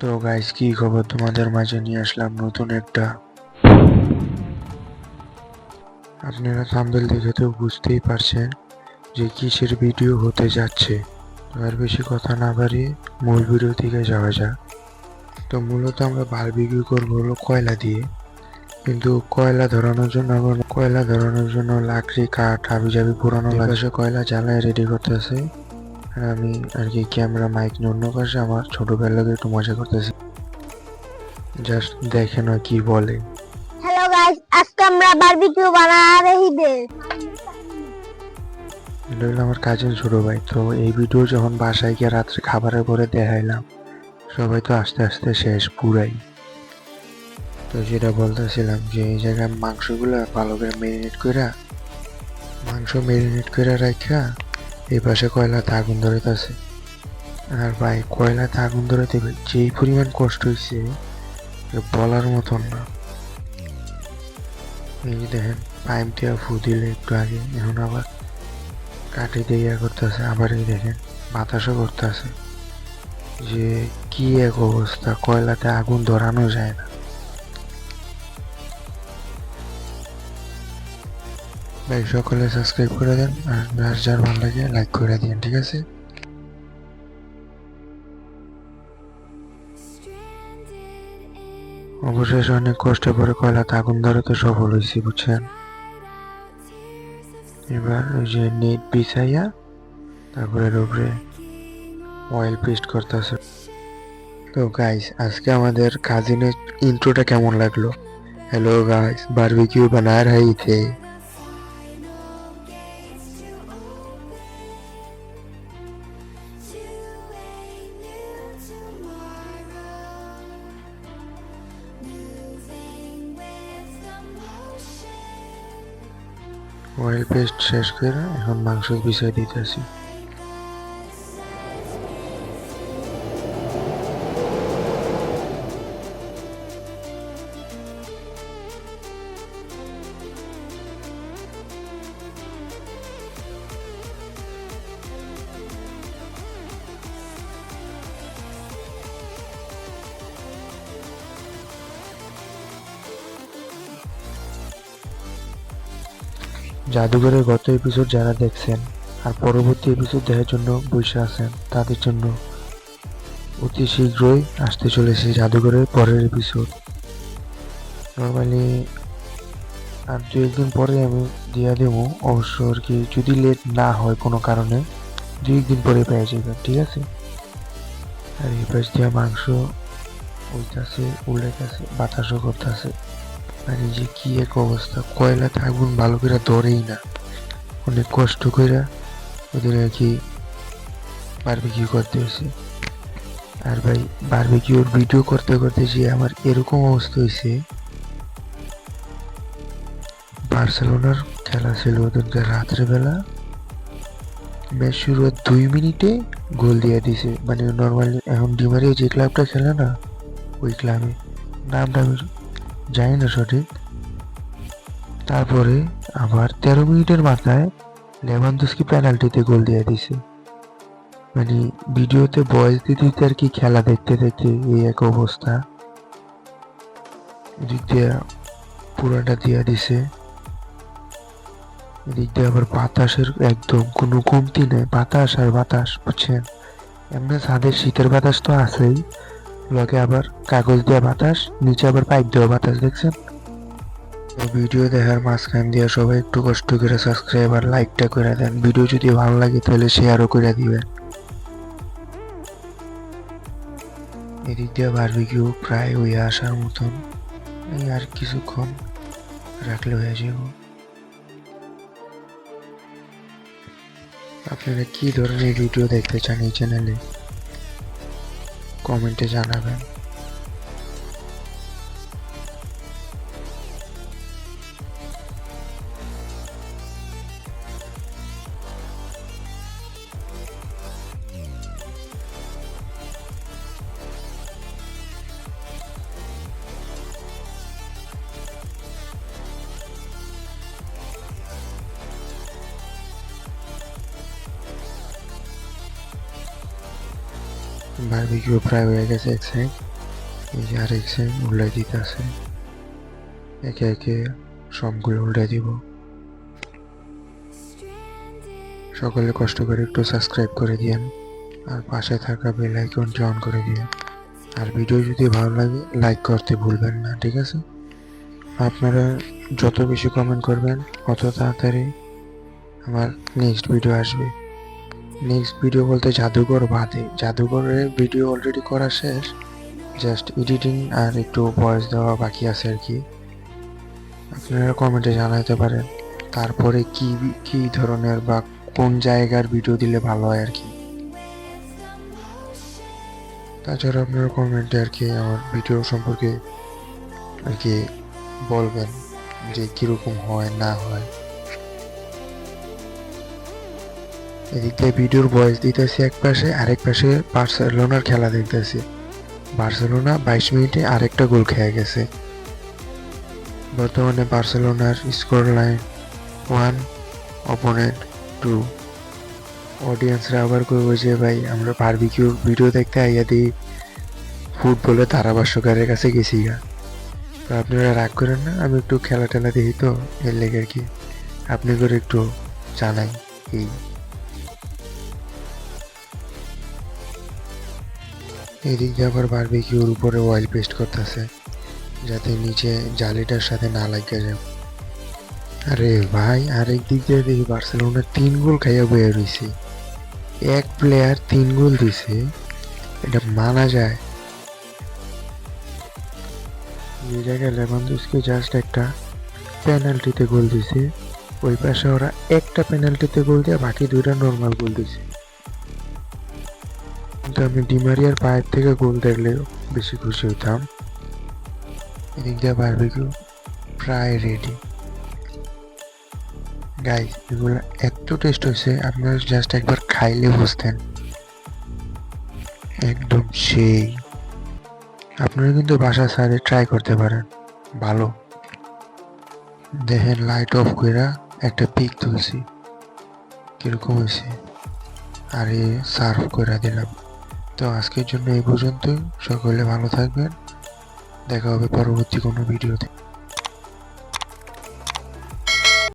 তো গাইস কি খবর তোমাদের মাঝে নিয়ে আসলাম নতুন একটা? আপনারা থাম্বেল দেখে তো বুঝতেই পারছেন যে কিসের ভিডিও হতে যাচ্ছে। আর বেশি কথা না বাড়িয়ে মূল ভিডিও থেকে যাওয়া যাক। তো মূলত আমরা বারবিকিউ করব হলো কয়লা দিয়ে। কিন্তু কয়লা ধরানোর জন্য কয়লা ধরানোর জন্য লাকড়ি কাঠ হাবি জাবি পুরানো লাগে কয়লা জ্বালায় রেডি করতেছে। আর আমি আর কি ক্যামেরা মাইক নিয়ে অন্য পাশে আমার ছোটবেলাকে একটু মজা করতেছি। জাস্ট দেখে না কি বলে। হ্যালো গাইস আজকে আমরা বারবিকিউ বানা রহি বে এটা হলো আমার কাজিন ছোট ভাই। তো এই ভিডিও যখন বাসায় গিয়ে রাত্রে খাবারের পরে দেখাইলাম সবাই তো আস্তে আস্তে শেষ পুরাই। তো যেটা বলতেছিলাম যে এই জায়গায় মাংসগুলো ভালো করে মেরিনেট করে মাংস মেরিনেট করে রাখা এই পাশে কয়লাতে আগুন ধরেতেছে আর ভাই কয়লাতে আগুন ধরে দেবে যেই পরিমাণ কষ্ট হয়েছে বলার মতন না। এই যে দেখেন, পাইপ দিয়ে ফু দিলে একটু আগে, এখন আবার কাঠি দিয়ে ইয়া করতেছে, আবার এই দেখেন, বাতাসও করতেছে। যে কি এক অবস্থা, কয়লাতে আগুন ধরানো যায় না। ভাই সকলে সাবস্ক্রাইব করে দেন আর যার ভালো লাগে লাইক করে দিন, ঠিক আছে? অবশেষে অনেক কষ্ট করে কয়লাতে আগুন ধরাতে সফল হয়েছি, বুঝছেন? এবার ওই যে নেট বিছাইয়া তারপরে উপরে অয়েল পেস্ট করতেছে। তো গাইস আজকে আমাদের কাজিনের ইন্ট্রোটা কেমন লাগল? হ্যালো গাইস বারবিকিউ বানা রही थे অয়েল পেস্ট শেষ করে এখন মাংস বিছাই দিতেছি। জাদুঘরের গত এপিসোড যারা দেখছেন আর পরবর্তী এপিসোড দেখার জন্য বসে আছেন, তাদের জন্য অতি শীঘ্রই আসতে চলেছে জাদুঘরের পরের এপিসোড নর্মালি আর দু একদিন পরে আমি দিয়া দেবো, অবশ্য আর কি যদি লেট না হয় কোনো কারণে, দু একদিন পরে পেয়ে যাবেন, ঠিক আছে? আর এই পাশ দিয়ে মাংস উল্টাছে আছে বাতাসও করতেছে। আর এই যে কি এক অবস্থা। কয়লাতে আগুন ভালো করে ধরেই না। অনেক কষ্ট করে ওদের আর কি বারবিকিউ করতে হয়েছে আর ভাই বারবিকিউর ভিডিও করতে করতে যে আমার এরকম অবস্থা হয়েছে বার্সেলোনার খেলা ছিল ওদেরকে রাত্রেবেলা ম্যাচ শুরু দুই মিনিটে গোল দিয়ে দিছে। মানে নর্মালি এখন ডিমারিও যে ক্লাবটা খেলে না, ওই ক্লাবে নামটা জানি না সঠিক। তারপরে আবার তেরো মিনিটের মাথায় লেভানদোস্কি পেনাল্টিতে গোল দিয়ে দিছে। মানে ভিডিওতে বয়স দিতে দিতে আর কি খেলা দেখতে দেখতে এই এক অবস্থা। এদিক দিয়ে পুরাটা দিয়ে দিছে। এদিক দিয়ে আবার বাতাসের একদম কোনো কমতি নেই। বাতাস আর বাতাস, বুঝছেন? এমনি ছাদের শীতের বাতাস তো আছেই। লগে আবার কাগজ দেওয়া বাতাস, নিচে আবার পাইপ দেওয়া বাতাস, দেখছেন? ভিডিও দেখার মাঝখান দিয়ে সবাই একটু কষ্ট করে সাবস্ক্রাইব আর লাইকটা করে দেন। ভিডিও যদি ভালো লাগে তাহলে শেয়ারও করে দিবেন। এদিক দিয়ে বারবিকিউ প্রায় হয়ে আসার মতন। এই আর কিছুক্ষণ রাখলে হয়ে যাব। আপনারা কি ধরনের ভিডিও দেখতে চান এই চ্যানেলে কমেন্টে জানাবেন। বারবিকিউ প্রায় হয়ে গেছে এক সাইড এই যে আরেক সেম উল্টাই দিতে আছে। একে একে সবগুলো উল্টাই দিব। সকলে কষ্ট করে একটু সাবস্ক্রাইব করে দিয়েন, আর পাশে থাকা বেল আইকনটি অন করে দিয়েন। আর ভিডিও যদি ভালো লাগে লাইক করতে ভুলবেন না, ঠিক আছে? আপনারা যত বেশি কমেন্ট করবেন তত তাড়াতাড়ি আমার নেক্সট ভিডিও আসবে। নেক্সট ভিডিও বলতে জাদুঘর বাদে। জাদুঘরের ভিডিও অলরেডি করা শেষ। জাস্ট এডিটিং আর একটু ভয়েস দেওয়া বাকি আছে আর কি। আপনারা কমেন্টে জানাতে পারেন, তারপরে কি কি ধরনের বা কোন জায়গার ভিডিও দিলে ভালো হয় আর কি। তাছাড়া আপনারা কমেন্টে আর কি আমার ভিডিও সম্পর্কে আর কি বলবেন যে কীরকম হয়, না হয়। এদিক ভিডিওর ভয়েস দিতেছি এক পাশে, আরেক পাশে বার্সেলোনার খেলা দেখতেছি। বার্সেলোনা বাইশ মিনিটে আরেকটা গোল খেয়ে গেছে। বর্তমানে বার্সেলোনার score line one opponent two অডিয়েন্সরা আবার করব যে ভাই, আমরা বারবিকিউ ভিডিও দেখতে আইয়া দিই। ফুটবলের ধারাভাষ্যকারের কাছে গেছি গা। তো আপনারা রাগ করেন না, আমি একটু খেলা টেলা দেখি তো, এর লেগে আর কি। আপনি করে একটু জানাই এই এদিক দিয়ে আবার বারবিকিউর উপরে অয়েল পেস্ট করতেছে, যাতে নিচে জালিটার সাথে না লাগে যায়। আরে ভাই, আরেক দিক দিয়ে দেখি বার্সেলোনা তিন গোল খাইয়া বয়ে রয়েছে এক প্লেয়ার তিন গোল দিছে, এটা মানা যায়। এই জায়গায় লেভানদোস্কি জাস্ট একটা পেনাল্টিতে গোল দিছে, ওই পাশে ওরা একটা পেনাল্টিতে গোল দিয়ে বাকি দুইটা নর্মাল গোল দিছে। কিন্তু আমি ডিমারিয়ার পায়ের থেকে গোল দেখলে বেশি খুশি হইতাম এদিক দিয়ে বারবিকিউ প্রায় রেডি গাইস এগুলো এত টেস্ট হয়েছে, আপনারা জাস্ট একবার খাইলে বুঝতেন। একদম সেই। আপনারা কিন্তু বাসা সাইডে ট্রাই করতে পারেন, ভালো। দেখেন লাইট অফ কইরা একটা পিক তুলছি, কীরকম হয়েছে। আর সার্ভ করে দিলাম। তো আজকের জন্য এই পর্যন্তই। সকলে ভালো থাকবেন। দেখা হবে পরবর্তী কোনো ভিডিওতে।